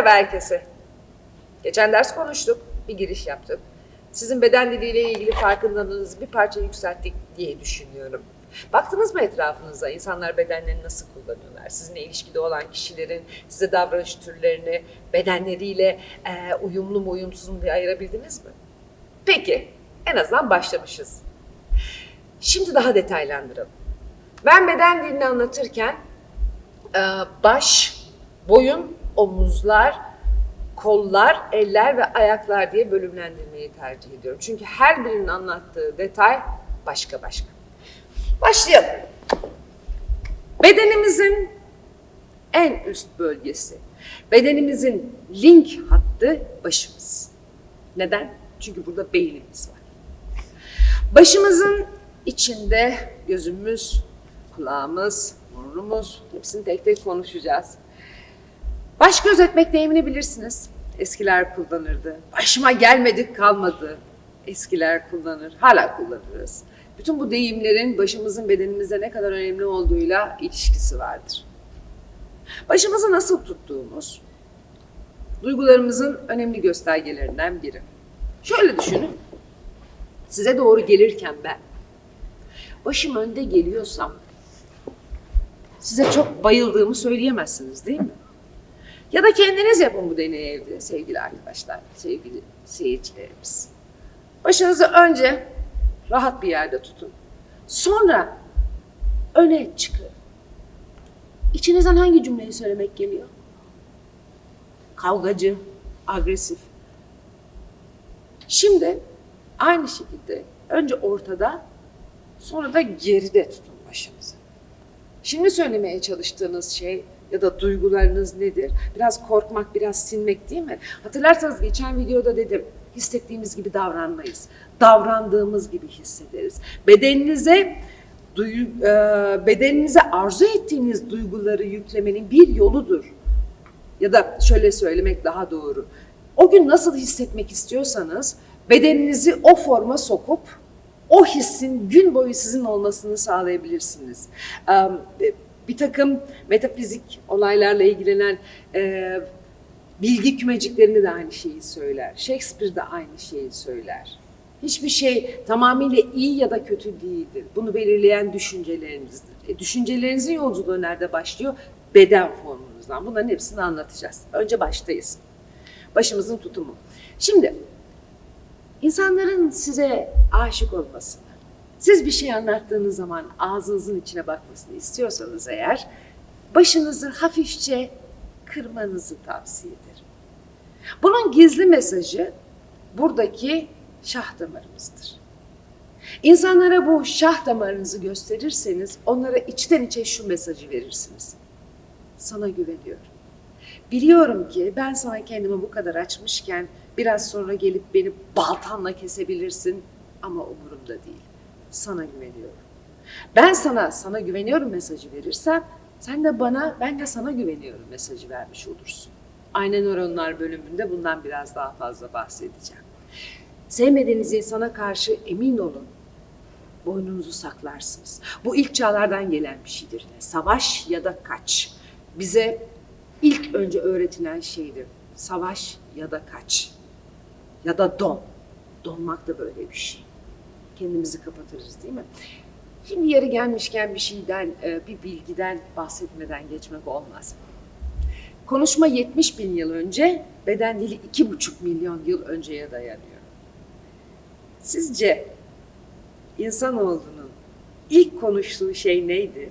Merhaba herkese. Geçen ders konuştuk, bir giriş yaptık. Sizin beden diliyle ilgili farkındalığınızı bir parça yükselttik diye düşünüyorum. Baktınız mı etrafınıza insanlar bedenlerini nasıl kullanıyorlar? Sizinle ilişkide olan kişilerin size davranış türlerini bedenleriyle e, uyumlu mu uyumsuz mu diye ayırabildiniz mi? Peki, en azından başlamışız. Şimdi daha detaylandıralım. Ben beden dilini anlatırken e, baş, boyun, omuzlar, kollar, eller ve ayaklar diye bölümlendirmeyi tercih ediyorum. Çünkü her birinin anlattığı detay başka başka. Başlayalım. Bedenimizin en üst bölgesi, bedenimizin link hattı başımız. Neden? Çünkü burada beynimiz var. Başımızın içinde gözümüz, kulağımız, burnumuz, hepsini tek tek konuşacağız. Baş gözetmek deyimini bilirsiniz. Eskiler kullanırdı. Başıma gelmedik kalmadı. Eskiler kullanır. Hala kullanırız. Bütün bu deyimlerin başımızın bedenimizde ne kadar önemli olduğuyla ilişkisi vardır. Başımızı nasıl tuttuğumuz duygularımızın önemli göstergelerinden biri. Şöyle düşünün. Size doğru gelirken ben başım önde geliyorsam size çok bayıldığımı söyleyemezsiniz değil mi? Ya da kendiniz yapın bu deneyi evde sevgili arkadaşlar, sevgili seyircilerimiz. Başınızı önce rahat bir yerde tutun. Sonra öne çıkın. İçinizden hangi cümleyi söylemek geliyor? Kavgacı, agresif. Şimdi aynı şekilde önce ortada sonra da geride tutun başınızı. Şimdi söylemeye çalıştığınız şey ya da duygularınız nedir? Biraz korkmak, biraz sinmek değil mi? Hatırlarsanız geçen videoda dedim, hissettiğimiz gibi davranmayız. Davrandığımız gibi hissederiz. Bedeninize duyu, e, bedeninize arzu ettiğiniz duyguları yüklemenin bir yoludur. Ya da şöyle söylemek daha doğru. O gün nasıl hissetmek istiyorsanız bedeninizi o forma sokup o hissin gün boyu sizin olmasını sağlayabilirsiniz. Bir takım metafizik olaylarla ilgilenen e, bilgi kümeciklerini de aynı şeyi söyler. Shakespeare de aynı şeyi söyler. Hiçbir şey tamamıyla iyi ya da kötü değildir. Bunu belirleyen düşüncelerinizdir. E, düşüncelerinizin yolculuğu nerede başlıyor? Beden formunuzdan. Bunların hepsini anlatacağız. Önce baştayız. Başımızın tutumu. Şimdi insanların size aşık olmasını, siz bir şey anlattığınız zaman ağzınızın içine bakmasını istiyorsanız eğer, başınızı hafifçe kırmanızı tavsiye ederim. Bunun gizli mesajı buradaki şah damarımızdır. İnsanlara bu şah damarınızı gösterirseniz onlara içten içe şu mesajı verirsiniz. Sana güveniyorum. Biliyorum ki ben sana kendimi bu kadar açmışken biraz sonra gelip beni baltanla kesebilirsin ama umurumda değil. Sana güveniyorum. Ben sana sana güveniyorum mesajı verirsem sen de bana ben de sana güveniyorum mesajı vermiş olursun. Ayna nöronlar bölümünde bundan biraz daha fazla bahsedeceğim. Sevmediğiniz insana karşı emin olun. Boynunuzu saklarsınız. Bu ilk çağlardan gelen bir şeydir. Savaş ya da kaç. Bize ilk önce öğretilen şeydir. Savaş ya da kaç. Ya da don. Donmak da böyle bir şey. Kendimizi kapatırız değil mi? Şimdi yeri gelmişken bir şeyden, e, bir bilgiden bahsetmeden geçmek olmaz. Konuşma 70 bin yıl önce, beden dili 2,5 milyon yıl önceye dayanıyor. Sizce insanoğlunun ilk konuştuğu şey neydi?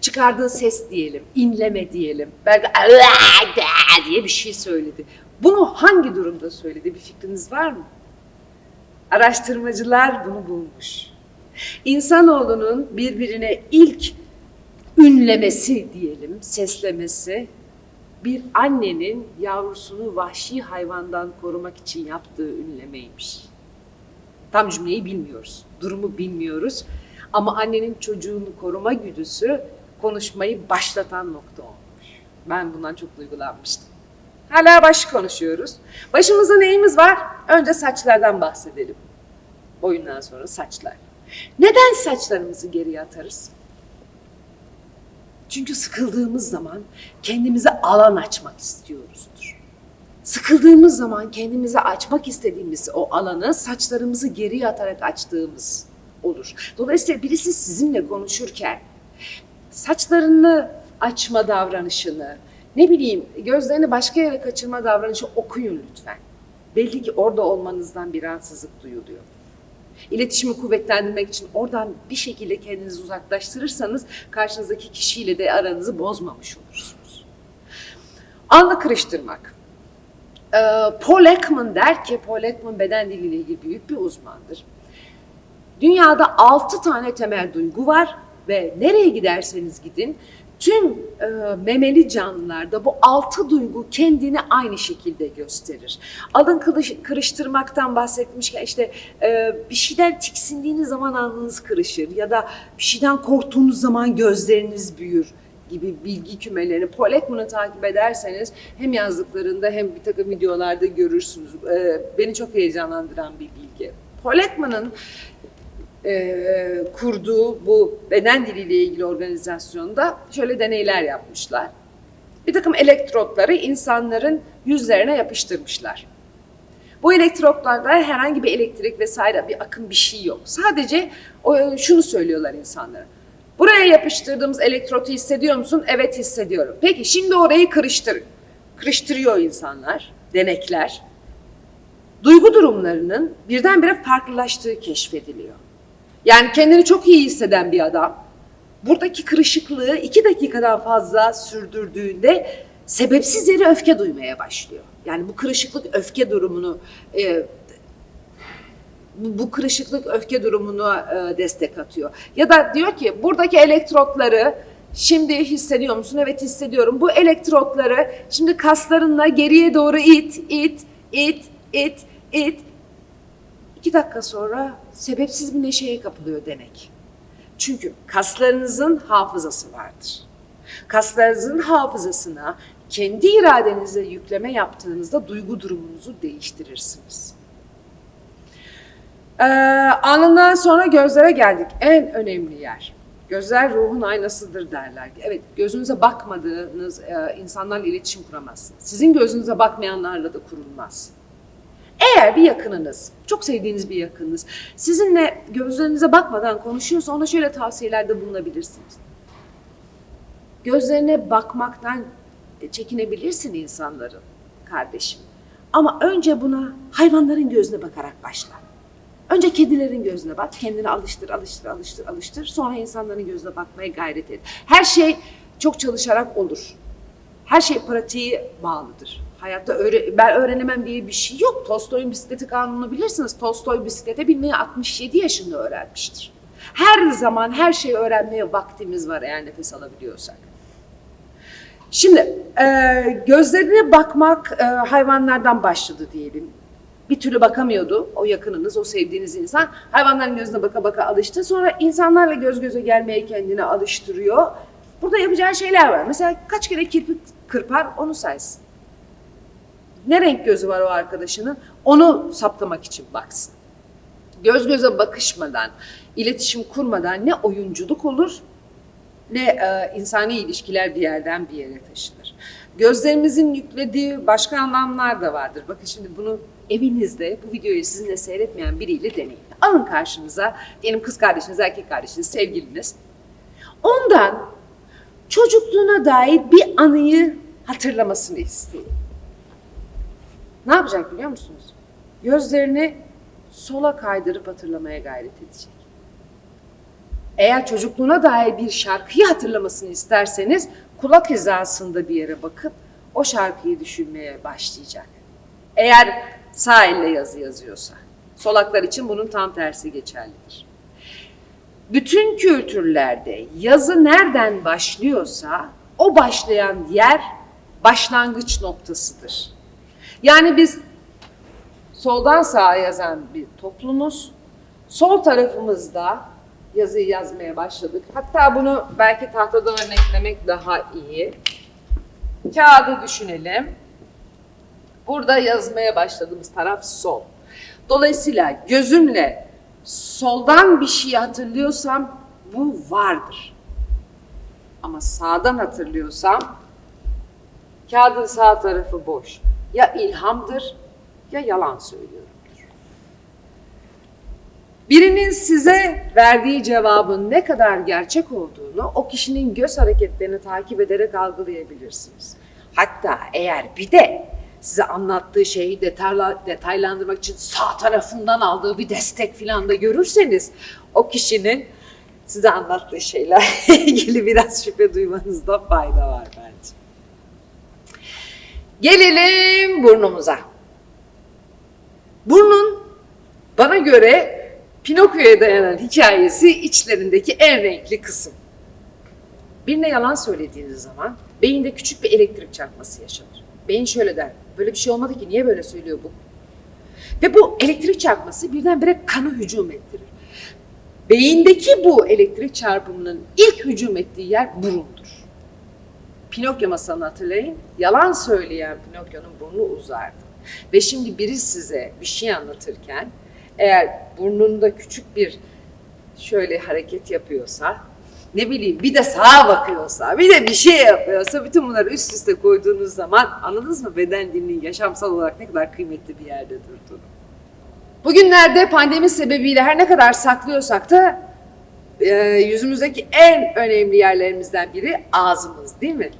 Çıkardığı ses diyelim, inleme diyelim. Belki diye bir şey söyledi. Bunu hangi durumda söyledi? Bir fikriniz var mı? Araştırmacılar bunu bulmuş. İnsanoğlunun birbirine ilk ünlemesi diyelim, seslemesi bir annenin yavrusunu vahşi hayvandan korumak için yaptığı ünlemeymiş. Tam cümleyi bilmiyoruz, durumu bilmiyoruz. Ama annenin çocuğunu koruma güdüsü konuşmayı başlatan nokta olmuş. Ben bundan çok duygulanmıştım. Hala baş konuşuyoruz. Başımızda neyimiz var? Önce saçlardan bahsedelim. Boyundan sonra saçlar. Neden saçlarımızı geriye atarız? Çünkü sıkıldığımız zaman kendimize alan açmak istiyoruzdur. Sıkıldığımız zaman kendimize açmak istediğimiz o alanı saçlarımızı geriye atarak açtığımız olur. Dolayısıyla birisi sizinle konuşurken saçlarını açma davranışını, ne bileyim gözlerini başka yere kaçırma davranışı okuyun lütfen. Belli ki orada olmanızdan bir rahatsızlık duyuluyor. İletişimi kuvvetlendirmek için oradan bir şekilde kendinizi uzaklaştırırsanız karşınızdaki kişiyle de aranızı bozmamış olursunuz. Anla kırıştırmak. Ee, Paul Ekman der ki, Paul Ekman beden diliyle ilgili büyük bir uzmandır. Dünyada altı tane temel duygu var ve nereye giderseniz gidin tüm e, memeli canlılarda bu altı duygu kendini aynı şekilde gösterir. Alın kılıç, kırıştırmaktan bahsetmişken işte e, bir şeyden tiksindiğiniz zaman alnınız kırışır ya da bir şeyden korktuğunuz zaman gözleriniz büyür gibi bilgi kümelerini Paul Ekman'ı takip ederseniz hem yazdıklarında hem bir takım videolarda görürsünüz. E, beni çok heyecanlandıran bir bilgi. Paul Ekman'ın e, kurduğu bu beden diliyle ilgili organizasyonda şöyle deneyler yapmışlar. Bir takım elektrotları insanların yüzlerine yapıştırmışlar. Bu elektrotlarda herhangi bir elektrik vesaire bir akım bir şey yok. Sadece o, şunu söylüyorlar insanlara. Buraya yapıştırdığımız elektrotu hissediyor musun? Evet hissediyorum. Peki şimdi orayı kırıştır. Kırıştırıyor insanlar, denekler. Duygu durumlarının birdenbire farklılaştığı keşfediliyor. Yani kendini çok iyi hisseden bir adam buradaki kırışıklığı iki dakikadan fazla sürdürdüğünde sebepsiz yere öfke duymaya başlıyor. Yani bu kırışıklık öfke durumunu e, bu kırışıklık öfke durumunu e, destek atıyor. Ya da diyor ki buradaki elektrotları şimdi hissediyor musun? Evet hissediyorum. Bu elektrotları şimdi kaslarınla geriye doğru it, it, it, it, it. İki dakika sonra sebepsiz bir neşeye kapılıyor denek. Çünkü kaslarınızın hafızası vardır. Kaslarınızın hafızasına kendi iradenizle yükleme yaptığınızda duygu durumunuzu değiştirirsiniz. Ee, anından sonra gözlere geldik. En önemli yer. Gözler ruhun aynasıdır derler. Evet, gözünüze bakmadığınız e, insanlarla iletişim kuramazsınız. Sizin gözünüze bakmayanlarla da kurulmaz. Eğer bir yakınınız, çok sevdiğiniz bir yakınınız sizinle gözlerinize bakmadan konuşuyorsa ona şöyle tavsiyelerde bulunabilirsiniz. Gözlerine bakmaktan çekinebilirsin insanların kardeşim. Ama önce buna hayvanların gözüne bakarak başla. Önce kedilerin gözüne bak, kendini alıştır, alıştır, alıştır, alıştır. Sonra insanların gözüne bakmaya gayret et. Her şey çok çalışarak olur. Her şey pratiğe bağlıdır. Hayatta öğre ben öğrenemem diye bir şey yok. Tolstoy'un bisikleti kanunu bilirsiniz. Tolstoy bisiklete binmeyi 67 yaşında öğrenmiştir. Her zaman her şeyi öğrenmeye vaktimiz var eğer nefes alabiliyorsak. Şimdi e, gözlerine bakmak e, hayvanlardan başladı diyelim. Bir türlü bakamıyordu o yakınınız, o sevdiğiniz insan. Hayvanların gözüne baka baka alıştı. Sonra insanlarla göz göze gelmeye kendini alıştırıyor. Burada yapacağı şeyler var. Mesela kaç kere kirpik kırpar onu saysın. Ne renk gözü var o arkadaşının onu saptamak için baksın. Göz göze bakışmadan, iletişim kurmadan ne oyunculuk olur ne e, insani ilişkiler bir yerden bir yere taşınır. Gözlerimizin yüklediği başka anlamlar da vardır. Bakın şimdi bunu evinizde bu videoyu sizinle seyretmeyen biriyle deneyin. Alın karşınıza diyelim kız kardeşiniz, erkek kardeşiniz, sevgiliniz. Ondan çocukluğuna dair bir anıyı hatırlamasını isteyin. Ne yapacak biliyor musunuz? Gözlerini sola kaydırıp hatırlamaya gayret edecek. Eğer çocukluğuna dair bir şarkıyı hatırlamasını isterseniz kulak hizasında bir yere bakıp o şarkıyı düşünmeye başlayacak. Eğer sağ elle yazı yazıyorsa. Solaklar için bunun tam tersi geçerlidir. Bütün kültürlerde yazı nereden başlıyorsa o başlayan yer başlangıç noktasıdır. Yani biz soldan sağa yazan bir toplumuz. Sol tarafımızda yazıyı yazmaya başladık. Hatta bunu belki tahtada örneklemek daha iyi. Kağıdı düşünelim. Burada yazmaya başladığımız taraf sol. Dolayısıyla gözümle soldan bir şey hatırlıyorsam bu vardır. Ama sağdan hatırlıyorsam kağıdın sağ tarafı boş. Ya ilhamdır ya yalan söylüyorumdur. Birinin size verdiği cevabın ne kadar gerçek olduğunu o kişinin göz hareketlerini takip ederek algılayabilirsiniz. Hatta eğer bir de size anlattığı şeyi detayla, detaylandırmak için sağ tarafından aldığı bir destek filan da görürseniz o kişinin size anlattığı şeylerle ilgili biraz şüphe duymanızda fayda var bence. Gelelim burnumuza. Burnun bana göre Pinokyo'ya dayanan hikayesi içlerindeki en renkli kısım. Birine yalan söylediğiniz zaman beyinde küçük bir elektrik çarpması yaşanır. Beyin şöyle der, böyle bir şey olmadı ki niye böyle söylüyor bu? Ve bu elektrik çarpması birdenbire kanı hücum ettirir. Beyindeki bu elektrik çarpımının ilk hücum ettiği yer burundur. Pinokyo masalını hatırlayın. Yalan söyleyen Pinokyo'nun burnu uzardı. Ve şimdi biri size bir şey anlatırken eğer burnunda küçük bir şöyle hareket yapıyorsa, ne bileyim bir de sağa bakıyorsa, bir de bir şey yapıyorsa bütün bunları üst üste koyduğunuz zaman anladınız mı beden dilinin yaşamsal olarak ne kadar kıymetli bir yerde durduğunu. Bugünlerde pandemi sebebiyle her ne kadar saklıyorsak da e, yüzümüzdeki en önemli yerlerimizden biri ağzımız değil mi?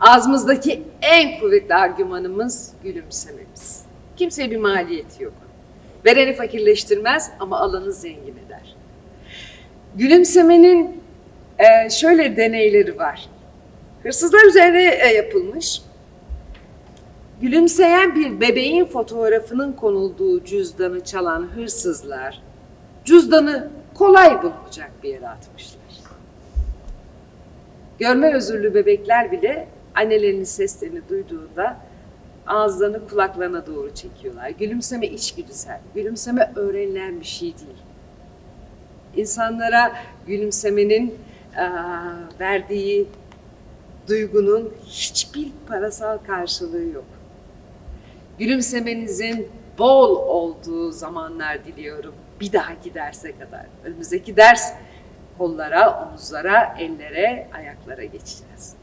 Ağzımızdaki en kuvvetli argümanımız gülümsememiz. Kimseye bir maliyeti yok. Vereni fakirleştirmez ama alanı zengin eder. Gülümsemenin e, şöyle deneyleri var. Hırsızlar üzerine e, yapılmış. Gülümseyen bir bebeğin fotoğrafının konulduğu cüzdanı çalan hırsızlar cüzdanı kolay bulunacak bir yere atmışlar. Görme özürlü bebekler bile annelerinin seslerini duyduğunda ağızlarını kulaklarına doğru çekiyorlar. Gülümseme içgüdüsel. Gülümseme öğrenilen bir şey değil. İnsanlara gülümsemenin verdiği duygunun hiçbir parasal karşılığı yok. Gülümsemenizin bol olduğu zamanlar diliyorum. Bir dahaki derse kadar. Önümüzdeki ders kollara, omuzlara, ellere, ayaklara geçeceğiz.